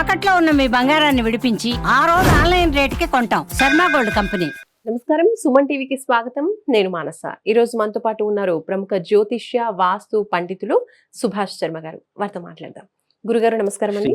తాకట్లో ఉన్న మీ బంగారాన్ని విడిపించి ఆ రోజు ఆన్లైన్ రేటుకి కొంటాం. Sharma gold company. నమస్కారం. సుమన్ టీవీకి స్వాగతం. నేను మానస. ఈ రోజు మనతో పాటు ఉన్నారు ప్రముఖ జ్యోతిష్య వాస్తు పండితులు సుభాష్ శర్మ గారు. వారితో మాట్లాడదాం. గురుగారు నమస్కారం అండి.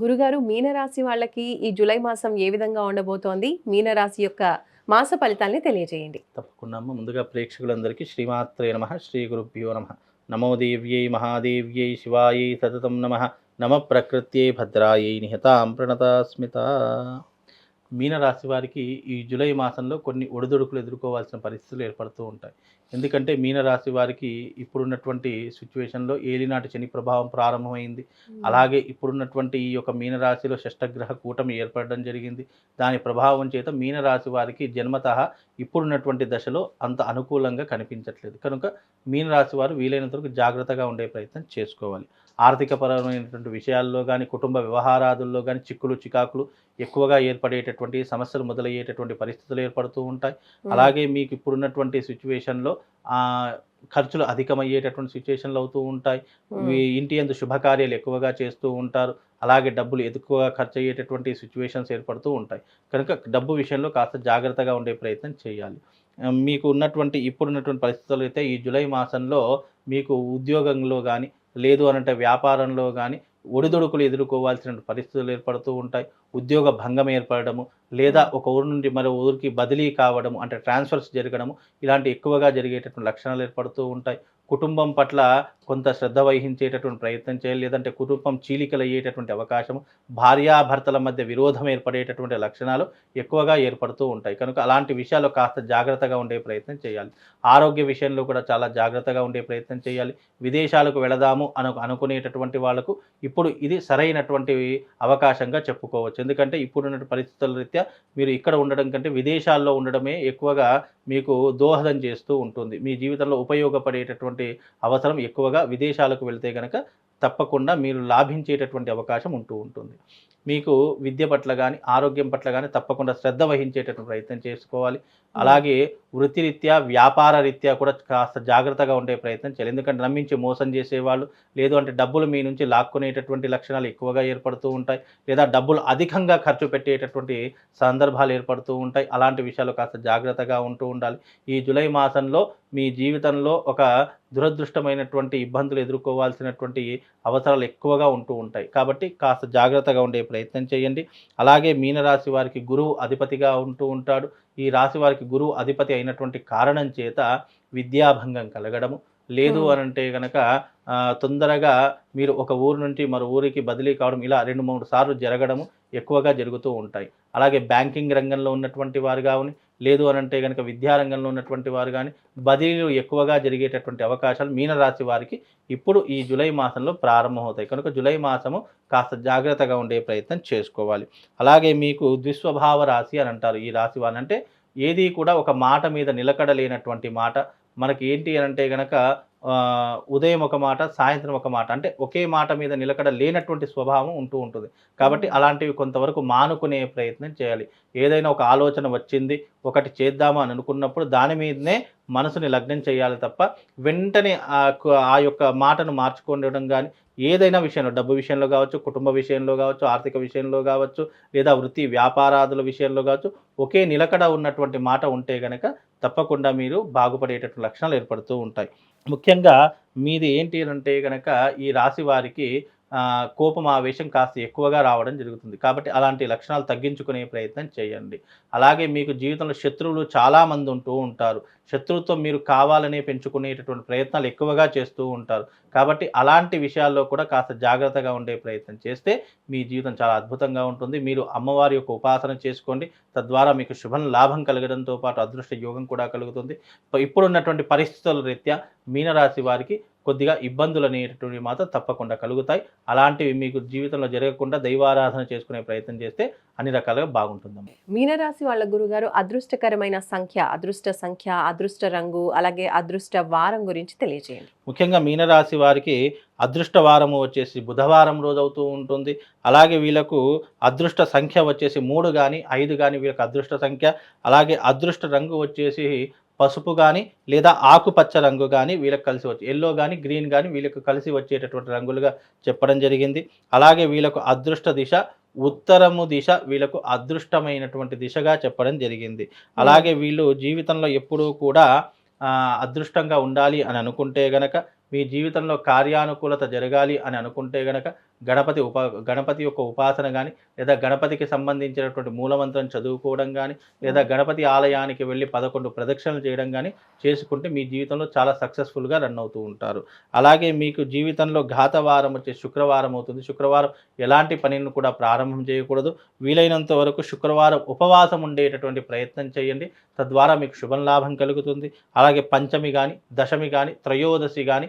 గురుగారు మీనరాశి వాళ్ళకి ఈ జూలై మాసం ఏ విధంగా ఉండబోతోంది? మీనరాశి యొక్క మాస ఫలితాల్ని తెలియజేయండి. తప్పకుండా అమ్మ. ముందుగా ప్రేక్షకులందరికీ శ్రీమాత్రే నమ. శ్రీ గురుభ్యో నమ. నమో దేవ్యై మహాదేవ్యై శివాయై సతతం నమ. నమ ప్రకృత్యై భద్రాయై నిహతాం ప్రణతాస్మిత. మీనరాశి వారికి ఈ జూలై మాసంలో కొన్ని ఒడిదుడుకులు ఎదుర్కోవాల్సిన పరిస్థితులు ఏర్పడుతూ ఉంటాయి. ఎందుకంటే మీనరాశి వారికి ఇప్పుడున్నటువంటి సిచ్యువేషన్లో ఏలినాటి శని ప్రభావం ప్రారంభమైంది. అలాగే ఇప్పుడున్నటువంటి ఈ యొక్క మీనరాశిలో షష్టగ్రహ కూటమి ఏర్పడడం జరిగింది. దాని ప్రభావం చేత మీనరాశి వారికి జన్మతః ఇప్పుడున్నటువంటి దశలో అంత అనుకూలంగా కనిపించట్లేదు. కనుక మీనరాశి వారు వీలైనంత వరకు జాగ్రత్తగా ఉండే ప్రయత్నం చేసుకోవాలి. ఆర్థికపరమైనటువంటి విషయాల్లో కానీ కుటుంబ వ్యవహారాదుల్లో కానీ చిక్కులు చికాకులు ఎక్కువగా ఏర్పడేటటువంటి సమస్యలు మొదలయ్యేటటువంటి పరిస్థితులు ఏర్పడుతూ ఉంటాయి. అలాగే మీకు ఇప్పుడున్నటువంటి సిచ్యువేషన్లో ఖర్చులు అధికమయ్యేటటువంటి సిచ్యువేషన్లు అవుతూ ఉంటాయి. మీ ఇంటి అందు శుభకార్యాలు ఎక్కువగా చేస్తూ ఉంటారు. అలాగే డబ్బులు ఎక్కువగా ఖర్చు అయ్యేటటువంటి సిచ్యువేషన్స్ ఏర్పడుతూ ఉంటాయి. కనుక డబ్బు విషయంలో కాస్త జాగ్రత్తగా ఉండే ప్రయత్నం చేయాలి. మీకు ఉన్నటువంటి ఇప్పుడున్నటువంటి పరిస్థితులు అయితే ఈ జూలై మాసంలో మీకు ఉద్యోగంలో కానీ లేదు అనంటే వ్యాపారంలో కానీ ఒడిదొడుకులు ఎదుర్కోవాల్సిన పరిస్థితులు ఏర్పడుతూ ఉంటాయి. ఉద్యోగ భంగం ఏర్పడము లేదా ఒక ఊరు నుండి మరో ఊరికి బదిలీ కావడము అంటే ట్రాన్స్ఫర్స్ జరగడము ఇలాంటి ఎక్కువగా జరిగేటటువంటి లక్షణాలు ఏర్పడుతూ ఉంటాయి. కుటుంబం పట్ల కొంత శ్రద్ధ వహించేటటువంటి ప్రయత్నం చేయాలి లేదంటే కుటుంబం చీలికలు అయ్యేటటువంటి అవకాశము భార్యాభర్తల మధ్య విరోధం ఏర్పడేటటువంటి లక్షణాలు ఎక్కువగా ఏర్పడుతూ ఉంటాయి. కనుక అలాంటి విషయాలు కాస్త జాగ్రత్తగా ఉండే ప్రయత్నం చేయాలి. ఆరోగ్య విషయంలో కూడా చాలా జాగ్రత్తగా ఉండే ప్రయత్నం చేయాలి. విదేశాలకు వెళదాము అను అనుకునేటటువంటి వాళ్ళకు ఇప్పుడు ఇప్పుడు ఇది సరైనటువంటి అవకాశంగా చెప్పుకోవచ్చు. ఎందుకంటే ఇప్పుడున్న పరిస్థితుల రీత్యా మీరు ఇక్కడ ఉండడం కంటే విదేశాల్లో ఉండడమే ఎక్కువగా మీకు దోహదం చేస్తూ ఉంటుంది. మీ జీవితంలో ఉపయోగపడేటటువంటి అవసరం ఎక్కువగా విదేశాలకు వెళ్తే కనుక తప్పకుండా మీరు లాభించేటటువంటి అవకాశం ఉంటూ ఉంటుంది. మీకు విద్య పట్ల కానీ ఆరోగ్యం పట్ల కానీ తప్పకుండా శ్రద్ధ వహించేటటువంటి ప్రయత్నం చేసుకోవాలి. అలాగే వృత్తిరీత్యా వ్యాపార రీత్యా కూడా కాస్త జాగ్రత్తగా ఉండే ప్రయత్నం చేయాలి. ఎందుకంటే నమ్మించి మోసం చేసేవాళ్ళు లేదు అంటే డబ్బులు మీ నుంచి లాక్కునేటటువంటి లక్షణాలు ఎక్కువగా ఏర్పడుతూ ఉంటాయి. లేదా డబ్బులు అధికంగా ఖర్చు పెట్టేటటువంటి సందర్భాలు ఏర్పడుతూ ఉంటాయి. అలాంటి విషయాలు కాస్త జాగ్రత్తగా ఉంటూ ఉండాలి. ఈ జూలై మాసంలో మీ జీవితంలో ఒక దురదృష్టమైనటువంటి ఇబ్బందులు ఎదుర్కోవాల్సినటువంటి అవసరాలు ఎక్కువగా ఉంటూ ఉంటాయి. కాబట్టి కాస్త జాగ్రత్తగా ఉండే ప్రయత్నం చేయండి. అలాగే మీనరాశి వారికి గురువు అధిపతిగా ఉంటూ ఉంటాడు. ఈ రాశి వారికి గురువు అధిపతి అయినటువంటి కారణం చేత విద్యాభంగం కలగడము. లేదు. అని అంటే కనుక ఆ, తొందరగా మీరు ఒక ఊరు నుండి మరో ఊరికి బదిలీ కావడం ఇలా రెండు మూడు సార్లు జరగడము ఎక్కువగా జరుగుతూ ఉంటాయి. అలాగే బ్యాంకింగ్ రంగంలో ఉన్నటువంటి వారు కానీ లేదు అని అంటే కనుక విద్యారంగంలో ఉన్నటువంటి వారు కానీ బదిలీలు ఎక్కువగా జరిగేటటువంటి అవకాశాలు మీనరాశి వారికి ఇప్పుడు ఈ జూలై మాసంలో ప్రారంభమవుతాయి. కనుక జూలై మాసము కాస్త జాగ్రత్తగా ఉండే ప్రయత్నం చేసుకోవాలి. అలాగే మీకు ద్విస్వభావ రాశి అని అంటారు. ఈ రాశి వారు అంటే ఏది కూడా ఒక మాట మీద నిలకడ లేనటువంటి మాట. మనకి ఏంటి అని అంటే కనుక ఉదయం ఒక మాట సాయంత్రం ఒక మాట. అంటే ఒకే మాట మీద నిలకడ లేనటువంటి స్వభావం ఉంటూ ఉంటుంది. కాబట్టి అలాంటివి కొంతవరకు మానుకునే ప్రయత్నం చేయాలి. ఏదైనా ఒక ఆలోచన వచ్చింది ఒకటి చేద్దాము అని అనుకున్నప్పుడు దాని మీదనే మనసుని లగ్నం చేయాలి తప్ప వెంటనే ఆ యొక్క మాటను మార్చుకోవడం కానీ ఏదైనా విషయంలో డబ్బు విషయంలో కావచ్చు కుటుంబ విషయంలో కావచ్చు ఆర్థిక విషయంలో కావచ్చు లేదా వృత్తి వ్యాపారాదుల విషయంలో కావచ్చు ఒకే నిలకడ ఉన్నటువంటి మాట ఉంటే గనక తప్పకుండా మీరు బాగుపడేటటువంటి లక్షణాలు ఏర్పడుతూ ఉంటాయి. ముఖ్యంగా మీది ఏంటి అంటే కనుక ఈ రాశి వారికి కోపం ఆవేశం కాస్త ఎక్కువగా రావడం జరుగుతుంది. కాబట్టి అలాంటి లక్షణాలు తగ్గించుకునే ప్రయత్నం చేయండి. అలాగే మీకు జీవితంలో శత్రువులు చాలామంది ఉంటూ ఉంటారు. శత్రువుతో మీరు కావాలనే పెంచుకునేటటువంటి ప్రయత్నాలు ఎక్కువగా చేస్తూ ఉంటారు. కాబట్టి అలాంటి విషయాల్లో కూడా కాస్త జాగ్రత్తగా ఉండే ప్రయత్నం చేస్తే మీ జీవితం చాలా అద్భుతంగా ఉంటుంది. మీరు అమ్మవారి యొక్క ఉపాసన చేసుకోండి. తద్వారా మీకు శుభం లాభం కలగడంతో పాటు అదృష్ట యోగం కూడా కలుగుతుంది. ఇప్పుడున్నటువంటి పరిస్థితుల రీత్యా మీనరాశి వారికి కొద్దిగా ఇబ్బందులు అనేటటువంటి మాత్రం తప్పకుండా కలుగుతాయి. అలాంటివి మీకు జీవితంలో జరగకుండా దైవారాధన చేసుకునే ప్రయత్నం చేస్తే అన్ని రకాలుగా బాగుంటుందమ్మా. మీనరాశి వాళ్ళ గురుగారు అదృష్టకరమైన సంఖ్య అదృష్ట సంఖ్య అదృష్ట రంగు అలాగే అదృష్ట వారం గురించి తెలియజేయండి ముఖ్యంగా మీనరాశి వారికి అదృష్ట వారము వచ్చేసి బుధవారం రోజు అవుతూ ఉంటుంది. అలాగే వీళ్ళకు అదృష్ట సంఖ్య వచ్చేసి మూడు కానీ ఐదు కానీ వీళ్ళకి అదృష్ట సంఖ్య అలాగే అదృష్ట రంగు వచ్చేసి పసుపు కానీ లేదా ఆకుపచ్చ రంగు కానీ వీళ్ళకి కలిసి వచ్చి ఎల్లో కానీ గ్రీన్ కానీ వీళ్ళకు కలిసి వచ్చేటటువంటి రంగులుగా చెప్పడం జరిగింది. అలాగే వీళ్ళకు అదృష్ట దిశ ఉత్తరము దిశ వీళ్ళకు అదృష్టమైనటువంటి దిశగా చెప్పడం జరిగింది. అలాగే వీళ్ళు జీవితంలో ఎప్పుడూ కూడా అదృష్టంగా ఉండాలి అని అనుకుంటే గనక మీ జీవితంలో కార్యానుకూలత జరగాలి అని అనుకుంటే గనక గణపతి ఉప గణపతి యొక్క ఉపాసన కానీ లేదా గణపతికి సంబంధించినటువంటి మూలమంత్రం చదువుకోవడం కానీ లేదా గణపతి ఆలయానికి వెళ్ళి పదకొండు ప్రదక్షిణలు చేయడం కానీ చేసుకుంటే మీ జీవితంలో చాలా సక్సెస్ఫుల్గా రన్ అవుతూ ఉంటారు. అలాగే మీకు జీవితంలో ఘాతవారం వచ్చే శుక్రవారం అవుతుంది. శుక్రవారం ఎలాంటి పనిని కూడా ప్రారంభం చేయకూడదు. వీలైనంత వరకు శుక్రవారం ఉపవాసం ఉండేటటువంటి ప్రయత్నం చేయండి. తద్వారా మీకు శుభం లాభం కలుగుతుంది. అలాగే పంచమి కానీ దశమి కానీ త్రయోదశి కానీ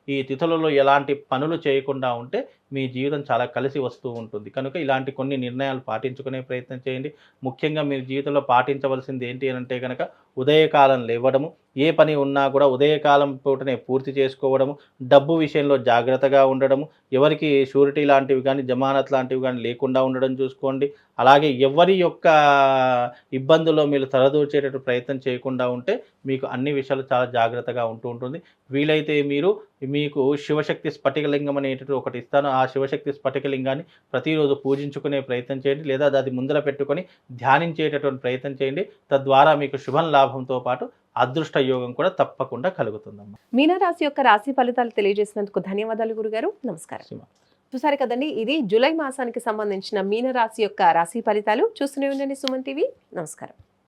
ఈ తిథులలో ఎలాంటి పనులు చేయకుండా ఉంటే మీ జీవితం చాలా కలిసి వస్తూ ఉంటుంది. కనుక ఇలాంటి కొన్ని నిర్ణయాలు పాటించుకునే ప్రయత్నం చేయండి. ముఖ్యంగా మీరు జీవితంలో పాటించవలసింది ఏంటి అని అంటే కనుక ఉదయకాలం లేవడము ఏ పని ఉన్నా కూడా ఉదయకాలం పూటనే పూర్తి చేసుకోవడము డబ్బు విషయంలో జాగ్రత్తగా ఉండడము ఎవరికి షూరిటీ లాంటివి కానీ జమానత్ లాంటివి కానీ లేకుండా ఉండడం చూసుకోండి. అలాగే ఎవరి యొక్క ఇబ్బందుల్లో మీరు తలదూర్చేటట్టు ప్రయత్నం చేయకుండా ఉంటే మీకు అన్ని విషయాలు చాలా జాగ్రత్తగా ఉంటూ ఉంటుంది. వీలైతే మీరు మీ మీకు శివశక్తి స్ఫటికలింగం అనేటటువంటి ఒకటి ఇస్తాను. ఆ శివశక్తి స్ఫటికలింగాన్ని ప్రతిరోజు పూజించుకునే ప్రయత్నం చేయండి. లేదా అది ముందర పెట్టుకొని ధ్యానించేటటువంటి ప్రయత్నం చేయండి. తద్వారా మీకు శుభం లాభంతో పాటు అదృష్ట యోగం కూడా తప్పకుండా కలుగుతుందమ్మా. మీనరాశి యొక్క రాశి ఫలితాలు తెలియజేసినందుకు ధన్యవాదాలు గురుగారు. నమస్కారం. చూసారు కదండి ఇది జూలై మాసానికి సంబంధించిన మీనరాశి యొక్క రాశి ఫలితాలు. చూస్తూనే ఉండండి సుమన్ టీవీ. నమస్కారం.